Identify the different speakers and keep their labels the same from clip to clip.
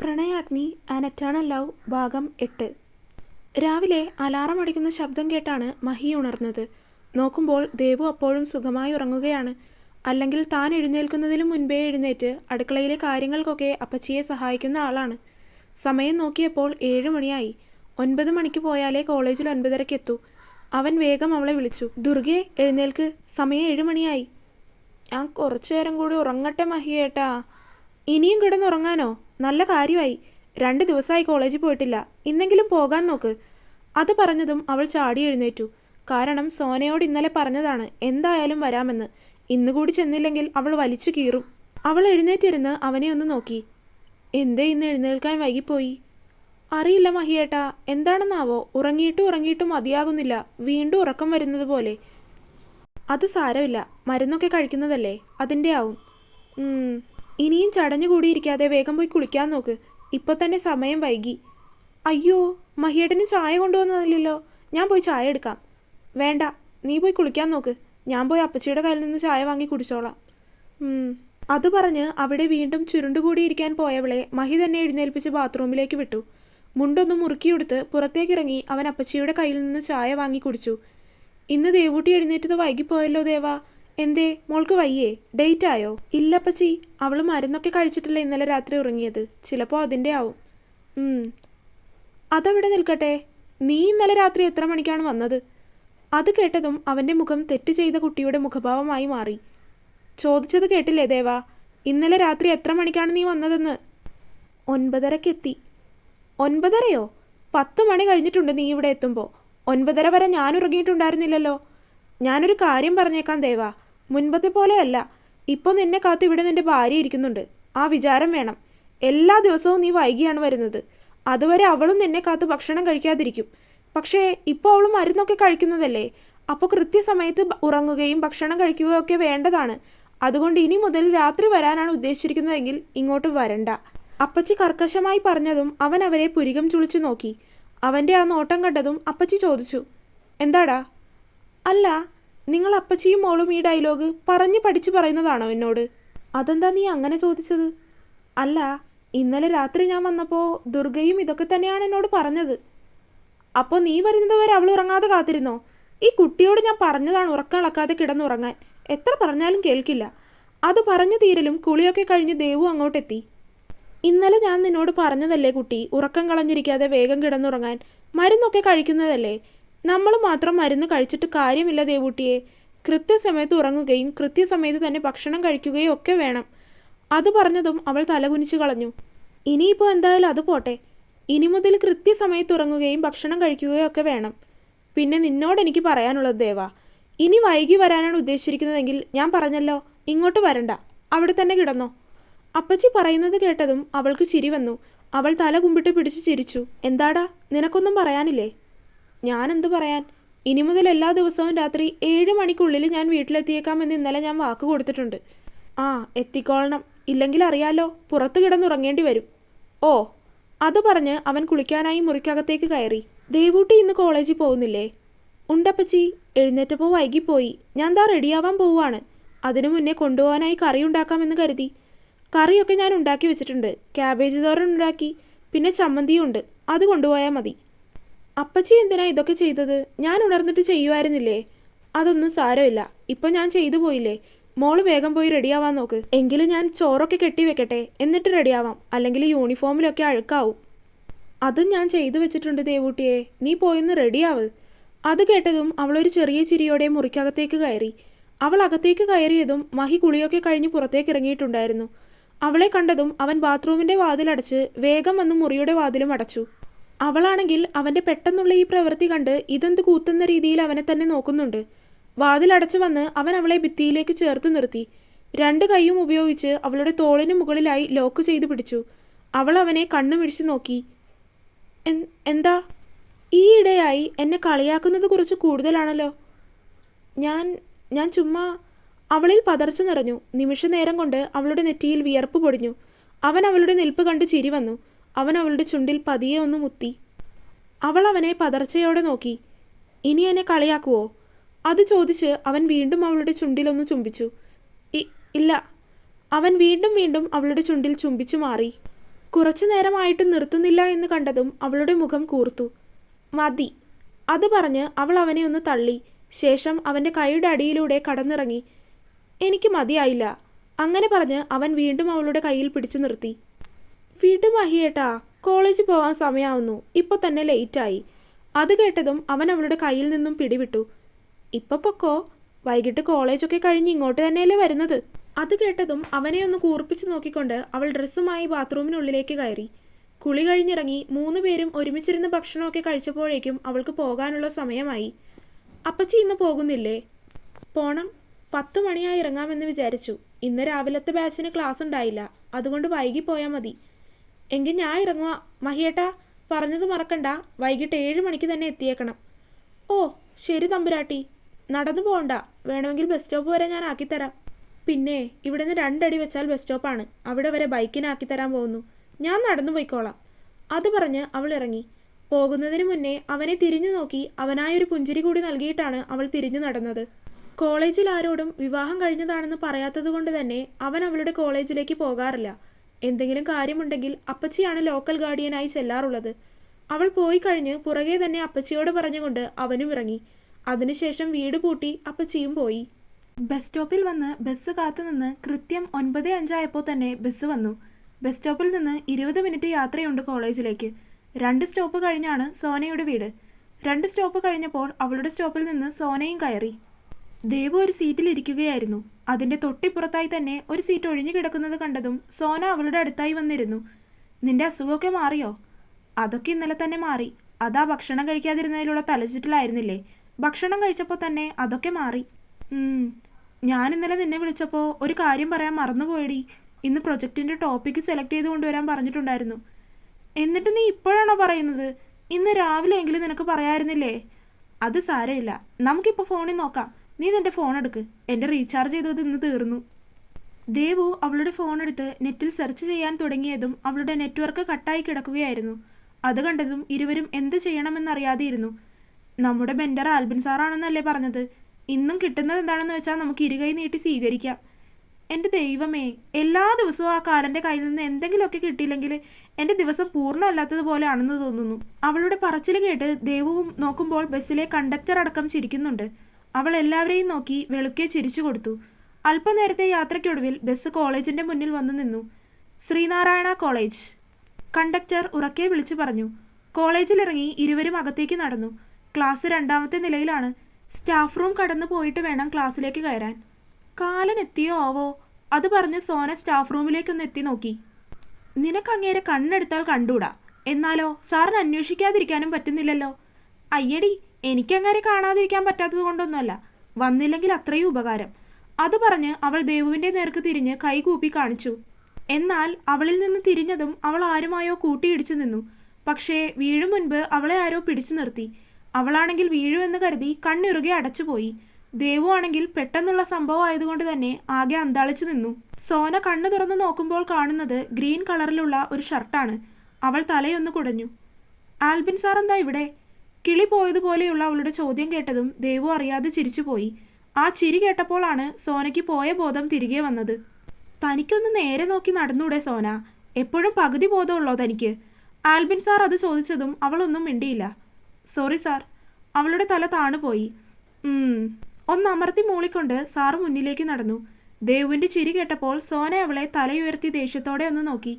Speaker 1: Pranayagni an eternal love ഭാഗം എട്ട്. രാവിലെ അലാറം അടിക്കുന്ന ശബ്ദം കേട്ടാണ് മഹി ഉണർന്നത്. നോക്കുമ്പോൾ ദേവു അപ്പോഴും സുഖമായി ഉറങ്ങുകയാണ്. അല്ലെങ്കിൽ താൻ എഴുന്നേൽക്കുന്നതിലും മുൻപേ എഴുന്നേറ്റ് അടുക്കളയിലെ കാര്യങ്ങൾക്കൊക്കെ അപ്പച്ചിയെ സഹായിക്കുന്ന ആളാണ്. സമയം നോക്കിയപ്പോൾ ഏഴ് മണിയായി. ഒൻപത് മണിക്ക് പോയാലേ കോളേജിൽ ഒൻപതരയ്ക്ക് എത്തൂ. അവൻ വേഗം അവളെ വിളിച്ചു. ദുർഗെ എഴുന്നേൽക്ക്. സമയം ഏഴ് മണിയായി. ഞാൻ കുറച്ചു നേരം കൂടി ഉറങ്ങട്ടെ മഹിയേട്ടാ. ഇനിയും കിടന്നുറങ്ങാനോ? നല്ല കാര്യമായി. രണ്ട് ദിവസമായി കോളേജിൽ പോയിട്ടില്ല. ഇന്നെങ്കിലും പോകാൻ നോക്ക്. അത് പറഞ്ഞതും അവൾ ചാടി എഴുന്നേറ്റു. കാരണം സോനയോട് ഇന്നലെ പറഞ്ഞതാണ് എന്തായാലും വരാമെന്ന്. ഇന്നുകൂടി ചെന്നില്ലെങ്കിൽ അവൾ വലിച്ചു കീറും. അവൾ എഴുന്നേറ്റിരുന്ന് അവനെ ഒന്ന് നോക്കി. എന്തേ ഇന്ന് എഴുന്നേൽക്കാൻ വൈകിപ്പോയി? അറിയില്ല മഹിയേട്ടാ. എന്താണെന്നാവോ? ഉറങ്ങിയിട്ടും ഉറങ്ങിയിട്ടും മതിയാകുന്നില്ല. വീണ്ടും ഉറക്കം വരുന്നത് പോലെ. അത് സാരമില്ല. മരുന്നൊക്കെ കഴിക്കുന്നതല്ലേ? അതിന്റെ ആവും. ഇനിയും ചടഞ്ഞു കൂടിയിരിക്കാതെ വേഗം പോയി കുളിക്കാൻ നോക്ക്. ഇപ്പൊ തന്നെ സമയം വൈകി. അയ്യോ മഹിയേട്ടന് ചായ കൊണ്ടുവന്നതില്ലല്ലോ. ഞാൻ പോയി ചായ എടുക്കാം. വേണ്ട നീ പോയി കുളിക്കാൻ നോക്ക്. ഞാൻ പോയി അപ്പച്ചിയുടെ കയ്യിൽ നിന്ന് ചായ വാങ്ങി കുടിച്ചോളാം. അത് പറഞ്ഞ് അവിടെ വീണ്ടും ചുരുണ്ടുകൂടിയിരിക്കാൻ പോയവളെ മഹി തന്നെ എഴുന്നേൽപ്പിച്ച് ബാത്റൂമിലേക്ക് വിട്ടു. മുണ്ടൊന്ന് മുറുക്കിയെടുത്ത് പുറത്തേക്കിറങ്ങി അവൻ അപ്പച്ചിയുടെ കയ്യിൽ നിന്ന് ചായ വാങ്ങി കുടിച്ചു. ഇന്ന് ദേവൂട്ടി എഴുന്നേറ്റത് വൈകിപ്പോയല്ലോ ദേവാ. എന്തേ മോൾക്ക് വയ്യേ ഡേറ്റ് ആയോ ഇല്ലപ്പച്ചി അവൾ മരുന്നൊക്കെ കഴിച്ചിട്ടില്ല ഇന്നലെ രാത്രി ഉറങ്ങിയത്. ചിലപ്പോൾ അതിന്റെ ആവും. അതവിടെ നിൽക്കട്ടെ. നീ ഇന്നലെ രാത്രി എത്ര മണിക്കാണ് വന്നത്? അത് കേട്ടതും അവന്റെ മുഖം തെറ്റ് ചെയ്ത കുട്ടിയുടെ മുഖഭാവമായി മാറി. ചോദിച്ചത് കേട്ടില്ലേ ദേവാ? ഇന്നലെ രാത്രി എത്ര മണിക്കാണ് നീ വന്നതെന്ന്? ഒൻപതരക്കെത്തി. ഒൻപതരയോ? പത്ത് മണി കഴിഞ്ഞിട്ടുണ്ട് നീ ഇവിടെ എത്തുമ്പോൾ ഒൻപതര വരെ ഞാൻ ഉറങ്ങിയിട്ടുണ്ടായിരുന്നില്ലല്ലോ. ഞാനൊരു കാര്യം പറഞ്ഞേക്കാം ദേവാ. മുൻപത്തെ പോലെയല്ല. ഇപ്പോൾ നിന്നെ കാത്ത് ഇവിടെ നിന്റെ ഭാര്യ ഇരിക്കുന്നുണ്ട്. ആ വിചാരം വേണം. എല്ലാ ദിവസവും നീ വൈകിയാണ് വരുന്നത്. അതുവരെ അവളും നിന്നെ കാത്ത് ഭക്ഷണം കഴിക്കാതിരിക്കും. പക്ഷേ ഇപ്പോൾ അവൾ മരുന്നൊക്കെ കഴിക്കുന്നതല്ലേ? അപ്പോൾ കൃത്യസമയത്ത് ഉറങ്ങുകയും ഭക്ഷണം കഴിക്കുകയും ഒക്കെ വേണ്ടതാണ്. അതുകൊണ്ട് ഇനി മുതൽ രാത്രി വരാനാണ് ഉദ്ദേശിച്ചിരിക്കുന്നതെങ്കിൽ ഇങ്ങോട്ട് വരണ്ട. അപ്പച്ചി കർക്കശമായി പറഞ്ഞതും അവൻ അവരെ പുരികം ചുളിച്ചു നോക്കി. അവന്റെ ആ നോട്ടം കണ്ടതും അപ്പച്ചി ചോദിച്ചു എന്താടാ? അല്ല നിങ്ങൾ അപ്പച്ചിയും മോളും ഈ ഡയലോഗ് പറഞ്ഞു പഠിച്ചു പറയുന്നതാണോ എന്നോട്? അതെന്താ നീ അങ്ങനെ ചോദിച്ചത്? അല്ല ഇന്നലെ രാത്രി ഞാൻ വന്നപ്പോൾ ദുർഗയും ഇതൊക്കെ തന്നെയാണ് എന്നോട് പറഞ്ഞത്. അപ്പോൾ നീ വരുന്നത് വരെ അവൾ ഉറങ്ങാതെ കാത്തിരുന്നോ? ഈ കുട്ടിയോട് ഞാൻ പറഞ്ഞതാണ് ഉറക്കളക്കാതെ കിടന്നുറങ്ങാൻ. എത്ര പറഞ്ഞാലും കേൾക്കില്ല. അത് പറഞ്ഞു തീരലും കുളിയൊക്കെ കഴിഞ്ഞ് ദേവു അങ്ങോട്ടെത്തി. ഇന്നലെ ഞാൻ നിന്നോട് പറഞ്ഞതല്ലേ കുട്ടി ഉറക്കം കളഞ്ഞിരിക്കാതെ വേഗം കിടന്നുറങ്ങാൻ. മരുന്നൊക്കെ കഴിക്കുന്നതല്ലേ? നമ്മൾ മാത്രം മരുന്ന് കഴിച്ചിട്ട് കാര്യമില്ല ദേവൂട്ടിയെ. കൃത്യസമയത്ത് ഉറങ്ങുകയും കൃത്യസമയത്ത് തന്നെ ഭക്ഷണം കഴിക്കുകയും ഒക്കെ വേണം. അത് പറഞ്ഞതും അവൾ തലകുനിച്ചു കളഞ്ഞു. ഇനിയിപ്പോൾ എന്തായാലും അത് പോട്ടെ. ഇനി മുതൽ കൃത്യസമയത്ത് ഉറങ്ങുകയും ഭക്ഷണം കഴിക്കുകയും ഒക്കെ വേണം. പിന്നെ നിന്നോട് എനിക്ക് പറയാനുള്ളത് ദേവ ഇനി വൈകി വരാനാണ് ഉദ്ദേശിച്ചിരിക്കുന്നതെങ്കിൽ ഞാൻ പറഞ്ഞല്ലോ ഇങ്ങോട്ട് വരണ്ട അവിടെ തന്നെ കിടന്നോ. അപ്പച്ചി പറയുന്നത് കേട്ടതും അവൾക്ക് ചിരി വന്നു. അവൾ തല കുമ്പിട്ട് പിടിച്ച് ചിരിച്ചു. എന്താടാ നിനക്കൊന്നും പറയാനില്ലേ? ഞാനെന്ത് പറയാൻ? ഇനി മുതൽ എല്ലാ ദിവസവും രാത്രി ഏഴ് മണിക്കുള്ളിൽ ഞാൻ വീട്ടിലെത്തിയേക്കാമെന്ന് ഇന്നലെ ഞാൻ വാക്ക് കൊടുത്തിട്ടുണ്ട്. ആ എത്തിക്കോളണം. ഇല്ലെങ്കിൽ അറിയാലോ പുറത്ത് കിടന്നുറങ്ങേണ്ടി വരും. ഓ അത് പറഞ്ഞ് അവൻ കുളിക്കാനായി മുറിക്കകത്തേക്ക് കയറി. ദേവൂട്ടി ഇന്ന് കോളേജിൽ പോകുന്നില്ലേ? ഉണ്ടപ്പച്ചി എഴുന്നേറ്റപ്പോൾ വൈകിപ്പോയി. ഞാൻ ദാ റെഡിയാവാൻ പോവുകയാണ്. അതിനു മുന്നേ കൊണ്ടുപോകാനായി കറി ഉണ്ടാക്കാമെന്ന് കരുതി. കറിയൊക്കെ ഞാൻ ഉണ്ടാക്കി വെച്ചിട്ടുണ്ട്. ക്യാബേജ് തോരൻ ഉണ്ടാക്കി. പിന്നെ ചമ്മന്തിയും ഉണ്ട്. അത് കൊണ്ടുപോയാൽ മതി. അപ്പച്ചി എന്തിനാ ഇതൊക്കെ ചെയ്തത്? ഞാൻ ഉണർന്നിട്ട് ചെയ്യുമായിരുന്നില്ലേ അതൊന്നും സാരമില്ല. ഇപ്പം ഞാൻ ചെയ്തു പോയില്ലേ? മോൾ വേഗം പോയി റെഡിയാവാൻ നോക്ക്. എങ്കിലും ഞാൻ ചോറൊക്കെ കെട്ടി വെക്കട്ടെ? എന്നിട്ട് റെഡിയാവാം. അല്ലെങ്കിൽ യൂണിഫോമിലൊക്കെ അഴുക്കാവും. അതും ഞാൻ ചെയ്തു വെച്ചിട്ടുണ്ട് ദേവൂട്ടിയെ. നീ പോയിന്ന് റെഡിയാവ്. അത് കേട്ടതും അവളൊരു ചെറിയ ചിരിയോടെ മുറിക്കകത്തേക്ക് കയറി. അവൾ അകത്തേക്ക് കയറിയതും മഹി കുളിയൊക്കെ കഴിഞ്ഞ് പുറത്തേക്ക് ഇറങ്ങിയിട്ടുണ്ടായിരുന്നു. അവളെ കണ്ടതും അവൻ ബാത്റൂമിന്റെ വാതിലടച്ച് വേഗം വന്ന് മുറിയുടെ വാതിലും അടച്ചു. അവളാണെങ്കിൽ അവന്റെ പെട്ടെന്നുള്ള ഈ പ്രവൃത്തി കണ്ട് ഇതെന്ത് കൂത്തുന്ന രീതിയിൽ അവനെ തന്നെ നോക്കുന്നുണ്ട്. വാതിലടച്ചു വന്ന് അവൻ അവളെ ഭിത്തിയിലേക്ക് ചേർത്ത് നിർത്തി. രണ്ട് കൈയും ഉപയോഗിച്ച് അവളുടെ തോളിന് മുകളിലായി ലോക്ക് ചെയ്ത് പിടിച്ചു. അവൾ അവനെ കണ്ണുമിഴിച്ച് നോക്കി. "എൻ- എന്താ? ഈയിടെയായി എന്നെ കളിയാക്കുന്നത് കുറച്ച് കൂടുതലാണല്ലോ. ഞാൻ ഞാൻ ചുമ്മാ അവളിൽ പതർച്ച നിറഞ്ഞു. നിമിഷ നേരം കൊണ്ട് അവളുടെ നെറ്റിയിൽ വിയർപ്പ് പൊടിഞ്ഞു. അവൻ അവളുടെ നിൽപ്പ് കണ്ട് ചിരി വന്നു. അവൻ അവളുടെ ചുണ്ടിൽ പതിയെ ഒന്ന് മുത്തി. അവൾ അവനെ പതർച്ചയോടെ നോക്കി. ഇനി എന്നെ കളിയാക്കുവോ? അത് ചോദിച്ച് അവൻ വീണ്ടും അവളുടെ ചുണ്ടിലൊന്ന് ചുംബിച്ചു. "ഇ- ഇല്ല. അവൻ വീണ്ടും വീണ്ടും അവളുടെ ചുണ്ടിൽ ചുംബിച്ചു മാറി. കുറച്ചു നേരമായിട്ടും നിർത്തുന്നില്ല എന്ന് കണ്ടതും അവളുടെ മുഖം കൂർത്തു. മതി. അത് പറഞ്ഞ് അവൾ അവനെ ഒന്ന് തള്ളി. ശേഷം അവന്റെ കൈയുടെ അടിയിലൂടെ കടന്നിറങ്ങി. എനിക്ക് മതിയായില്ല. അങ്ങനെ പറഞ്ഞ് അവൻ വീണ്ടും അവളുടെ കയ്യിൽ പിടിച്ചു നിർത്തി. വിട് മഹിയേട്ടാ കോളേജിൽ പോകാൻ സമയമാവുന്നു ഇപ്പൊ തന്നെ ലേറ്റായി. അത് കേട്ടതും അവൻ അവളുടെ കയ്യിൽ നിന്നും പിടിവിട്ടു. ഇപ്പൊ പൊക്കോ? വൈകിട്ട് കോളേജൊക്കെ കഴിഞ്ഞ് ഇങ്ങോട്ട് തന്നെയല്ലേ വരുന്നത്? അത് കേട്ടതും അവനെ ഒന്ന് കൂർപ്പിച്ചു നോക്കിക്കൊണ്ട് അവൾ ഡ്രസ്സുമായി ബാത്റൂമിനുള്ളിലേക്ക് കയറി. കുളി കഴിഞ്ഞിറങ്ങി മൂന്ന് പേരും ഒരുമിച്ചിരുന്ന് ഭക്ഷണമൊക്കെ കഴിച്ചപ്പോഴേക്കും അവൾക്ക് പോകാനുള്ള സമയമായി. അപ്പച്ചി ഇന്ന് പോകുന്നില്ലേ? പോണം. പത്ത് മണിയായി ഇറങ്ങാമെന്ന് വിചാരിച്ചു. ഇന്ന് രാവിലത്തെ ബാച്ചിന് ക്ലാസ് ഉണ്ടായില്ല അതുകൊണ്ട് വൈകി പോയാൽ മതി. എങ്കിൽ ഞാൻ ഇറങ്ങുക മഹിയേട്ടാ പറഞ്ഞത് മറക്കണ്ട. വൈകിട്ട് ഏഴ് മണിക്ക് തന്നെ എത്തിയേക്കണം. ഓ ശരി തമ്പുരാട്ടി. നടന്നു പോകണ്ട വേണമെങ്കിൽ ബസ് സ്റ്റോപ്പ് വരെ ഞാൻ ആക്കിത്തരാം. പിന്നെ ഇവിടെ നിന്ന് രണ്ടടി വെച്ചാൽ ബസ് സ്റ്റോപ്പാണ് അവിടെ വരെ ബൈക്കിനാക്കി തരാൻ പോകുന്നു. ഞാൻ നടന്നു പോയിക്കോളാം. അത് പറഞ്ഞ് അവൾ ഇറങ്ങി. പോകുന്നതിന് മുന്നേ അവനെ തിരിഞ്ഞു നോക്കി അവനായൊരു പുഞ്ചിരി കൂടി നൽകിയിട്ടാണ് അവൾ തിരിഞ്ഞു നടന്നത്. കോളേജിൽ ആരോടും വിവാഹം കഴിഞ്ഞതാണെന്ന് പറയാത്തത് കൊണ്ട് തന്നെ അവൻ അവളുടെ കോളേജിലേക്ക് പോകാറില്ല. എന്തെങ്കിലും കാര്യമുണ്ടെങ്കിൽ അപ്പച്ചിയാണ് ലോക്കൽ ഗാർഡിയനായി ചെല്ലാറുള്ളത്. അവൾ പോയി കഴിഞ്ഞ് പുറകെ തന്നെ അപ്പച്ചിയോട് പറഞ്ഞുകൊണ്ട് അവനും ഇറങ്ങി. അതിനുശേഷം വീട് പൂട്ടി അപ്പച്ചിയും പോയി. ബസ് സ്റ്റോപ്പിൽ വന്ന് ബസ് കാത്തുനിന്ന് കൃത്യം ഒൻപത് അഞ്ചായപ്പോൾ തന്നെ ബസ് വന്നു. ബസ് സ്റ്റോപ്പിൽ നിന്ന് ഇരുപത് മിനിറ്റ് യാത്രയുണ്ട് കോളേജിലേക്ക്. രണ്ട് സ്റ്റോപ്പ് കഴിഞ്ഞാണ് സോനയുടെ വീട്. രണ്ട് സ്റ്റോപ്പ് കഴിഞ്ഞപ്പോൾ അവളുടെ സ്റ്റോപ്പിൽ നിന്ന് സോനയും കയറി. ദേവു ഒരു സീറ്റിൽ ഇരിക്കുകയായിരുന്നു. അതിന്റെ തൊട്ടിപ്പുറത്തായി തന്നെ ഒരു സീറ്റ് ഒഴിഞ്ഞു കിടക്കുന്നത് കണ്ടതും സോന അവളുടെ അടുത്തായി വന്നിരുന്നു. നിന്റെ അസുഖമൊക്കെ മാറിയോ? അതൊക്കെ ഇന്നലെ തന്നെ മാറി. അതാ ഭക്ഷണം കഴിക്കാതിരുന്നതിലുള്ള തലച്ചിട്ടിലായിരുന്നില്ലേ ഭക്ഷണം കഴിച്ചപ്പോൾ തന്നെ അതൊക്കെ മാറി. ഞാൻ ഇന്നലെ നിന്നെ വിളിച്ചപ്പോൾ ഒരു കാര്യം പറയാൻ മറന്നുപോയടി. ഇന്ന് പ്രൊജക്റ്റിന്റെ ടോപ്പിക്ക് സെലക്ട് ചെയ്ത് കൊണ്ടുവരാൻ പറഞ്ഞിട്ടുണ്ടായിരുന്നു. എന്നിട്ട് നീ ഇപ്പോഴാണോ പറയുന്നത്? ഇന്ന് രാവിലെ എങ്കിലും നിനക്ക് പറയായിരുന്നില്ലേ? അത് സാരമില്ല. നമുക്കിപ്പോൾ ഫോണിൽ നോക്കാം. നീ നിന്റെ ഫോൺ എടുക്ക്. എന്റെ റീചാർജ് ചെയ്തത് ഇന്ന് തീർന്നു. ദേവു അവളുടെ ഫോൺ എടുത്ത് നെറ്റിൽ സെർച്ച് ചെയ്യാൻ തുടങ്ങിയതും അവളുടെ നെറ്റ്വർക്ക് കട്ടായി കിടക്കുകയായിരുന്നു. അത് കണ്ടതും ഇരുവരും എന്ത് ചെയ്യണമെന്നറിയാതെയിരുന്നു. നമ്മുടെ ബെൻഡർ ആൽബിൻ സാറാണെന്നല്ലേ പറഞ്ഞത്? ഇന്നും കിട്ടുന്നത് എന്താണെന്ന് വെച്ചാൽ നമുക്ക് ഇരുകൈ നീട്ടി സ്വീകരിക്കാം. എന്റെ ദൈവമേ എല്ലാ ദിവസവും ആ കാലന്റെ കയ്യിൽ നിന്ന് എന്തെങ്കിലുമൊക്കെ കിട്ടിയില്ലെങ്കിൽ എന്റെ ദിവസം പൂർണമല്ലാത്തതുപോലെയാണെന്ന് തോന്നുന്നു. അവളുടെ പറച്ചിൽ കേട്ട് ദേവവും നോക്കുമ്പോൾ ബസ്സിലെ കണ്ടക്ടർ അടക്കം ചിരിക്കുന്നുണ്ട്. അവൾ എല്ലാവരെയും നോക്കി വെളുക്കെ ചിരിച്ചു കൊടുത്തു. അല്പനേരത്തെ യാത്രയ്ക്കൊടുവിൽ ബസ് കോളേജിന്റെ മുന്നിൽ വന്നു നിന്നു. ശ്രീനാരായണ കോളേജ്. കണ്ടക്ടർ ഉറക്കെ വിളിച്ചു പറഞ്ഞു. കോളേജിലിറങ്ങി ഇരുവരും അകത്തേക്ക് നടന്നു. ക്ലാസ് രണ്ടാമത്തെ നിലയിലാണ്. സ്റ്റാഫ് റൂം കടന്നു പോയിട്ട് വേണം ക്ലാസ്സിലേക്ക് കയറാൻ. കാലൻ എത്തിയോ ആവോ? അത് പറഞ്ഞ് സോന സ്റ്റാഫ് റൂമിലേക്കൊന്ന് എത്തി നോക്കി. നിനക്കങ്ങേരെ കണ്ണെടുത്താൽ കണ്ടൂടാ. എന്നാലോ സാറിന് അന്വേഷിക്കാതിരിക്കാനും പറ്റുന്നില്ലല്ലോ. അയ്യടി എനിക്കങ്ങനെ കാണാതിരിക്കാൻ പറ്റാത്തത് കൊണ്ടൊന്നുമല്ല. വന്നില്ലെങ്കിൽ അത്രയും ഉപകാരം. അത് പറഞ്ഞ് അവൾ ദേവുവിന്റെ നേർക്ക് തിരിഞ്ഞ് കൈകൂപ്പി കാണിച്ചു. എന്നാൽ അവളിൽ നിന്ന് തിരിഞ്ഞതും അവൾ ആരുമായോ കൂട്ടിയിടിച്ചു നിന്നു. പക്ഷേ വീഴും മുൻപ് അവളെ ആരോ പിടിച്ചു നിർത്തി. അവളാണെങ്കിൽ വീഴുമെന്ന് കരുതി കണ്ണിറുകെ അടച്ചുപോയി. ദേവു ആണെങ്കിൽ പെട്ടെന്നുള്ള സംഭവം ആയതുകൊണ്ട് തന്നെ ആകെ അന്താളിച്ചു നിന്നു. സോന കണ്ണു തുറന്നു നോക്കുമ്പോൾ കാണുന്നത് ഗ്രീൻ കളറിലുള്ള ഒരു ഷർട്ടാണ്. അവൾ തലയൊന്ന് കുടഞ്ഞു. ആൽബിൻ സാർ എന്താ ഇവിടെ? കിളി പോയതുപോലെയുള്ള അവളുടെ ചോദ്യം കേട്ടതും ദേവു അറിയാതെ ചിരിച്ചുപോയി. ആ ചിരി കേട്ടപ്പോഴാണ് സോനയ്ക്ക് പോയ ബോധം തിരികെ വന്നത്. തനിക്കൊന്ന് നേരെ നോക്കി നടന്നൂടെ സോന? എപ്പോഴും പകുതി ബോധമുള്ളോ തനിക്ക്? ആൽബിൻ സാർ അത് ചോദിച്ചതും അവളൊന്നും മിണ്ടിയില്ല. Sorry sir. അവളുടെ തല താണുപോയി. ഒന്ന് അമർത്തി മൂളിക്കൊണ്ട് സാറ് മുന്നിലേക്ക് നടന്നു. ദേവുവിന്റെ ചിരി കേട്ടപ്പോൾ സോന അവളെ തലയുയർത്തി ദേഷ്യത്തോടെ ഒന്ന് നോക്കി.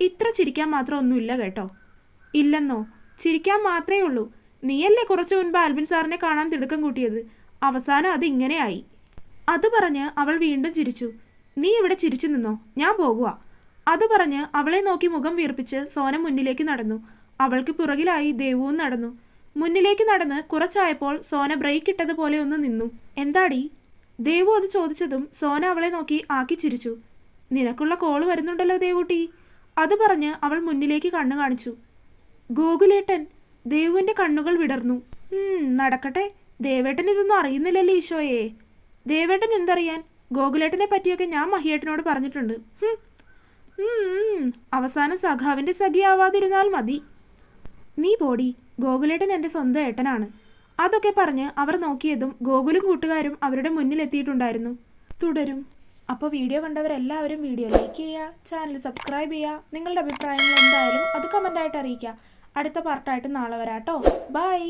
Speaker 1: ഇത്ര ചിരിക്കാൻ മാത്രം ഒന്നുമില്ല കേട്ടോ. ഇല്ലെന്നോ? ചിരിക്കാൻ മാത്രമേ ഉള്ളൂ. നീയല്ലേ കുറച്ചു മുൻപ് ആൽബിൻ സാറിനെ കാണാൻ തിടുക്കം കൂട്ടിയത്? അവസാനം അത് ഇങ്ങനെയായി. അത് പറഞ്ഞ് അവൾ വീണ്ടും ചിരിച്ചു. നീ ഇവിടെ ചിരിച്ചു നിന്നോ? ഞാൻ പോകുക അത് പറഞ്ഞ് അവളെ നോക്കി മുഖം വീർപ്പിച്ച് സോനം മുന്നിലേക്ക് നടന്നു. അവൾക്ക് പുറകിലായി ദേവുവും നടന്നു. മുന്നിലേക്ക് നടന്ന് കുറച്ചായപ്പോൾ സോന ബ്രേക്ക് ഇട്ടതുപോലെ ഒന്ന് നിന്നു. എന്താടി? ദേവു അത് ചോദിച്ചതും സോന അവളെ നോക്കി ആക്കി ചിരിച്ചു. നിനക്കുള്ള കോൾ വരുന്നുണ്ടല്ലോ ദേവൂട്ടി. അത് പറഞ്ഞ് അവൾ മുന്നിലേക്ക് കണ്ണു കാണിച്ചു. ഗോകുലേട്ടൻ ദേവുവിന്റെ കണ്ണുകൾ വിടർന്നു. നടക്കട്ടെ. ദേവേട്ടൻ ഇതൊന്നും അറിയുന്നില്ലല്ലോ ഈശോയെ. ദേവേട്ടൻ എന്തറിയാൻ? ഗോകുലേട്ടനെ പറ്റിയൊക്കെ ഞാൻ മഹിയേട്ടനോട് പറഞ്ഞിട്ടുണ്ട്. അവസാനം സഖാവിന്റെ സഖിയാവാതിരുന്നാൽ മതി. നീ പോടി. ഗോകുലേട്ടൻ എന്റെ സ്വന്തം ഏട്ടനാണ്. അതൊക്കെ പറഞ്ഞ് അവർ നോക്കിയതും ഗോകുലും കൂട്ടുകാരും അവരുടെ മുന്നിൽ എത്തിയിട്ടുണ്ടായിരുന്നു. തുടരും. അപ്പോൾ വീഡിയോ കണ്ടവരെല്ലാവരും വീഡിയോ ലൈക്ക് ചെയ്യുക ചാനൽ സബ്സ്ക്രൈബ് ചെയ്യുക. നിങ്ങളുടെ അഭിപ്രായങ്ങൾ എന്തായാലും അത് കമന്റായിട്ട് അറിയിക്കുക. അടുത്ത പാർട്ടായിട്ട് നാളെ വരാം കേട്ടോ ബൈ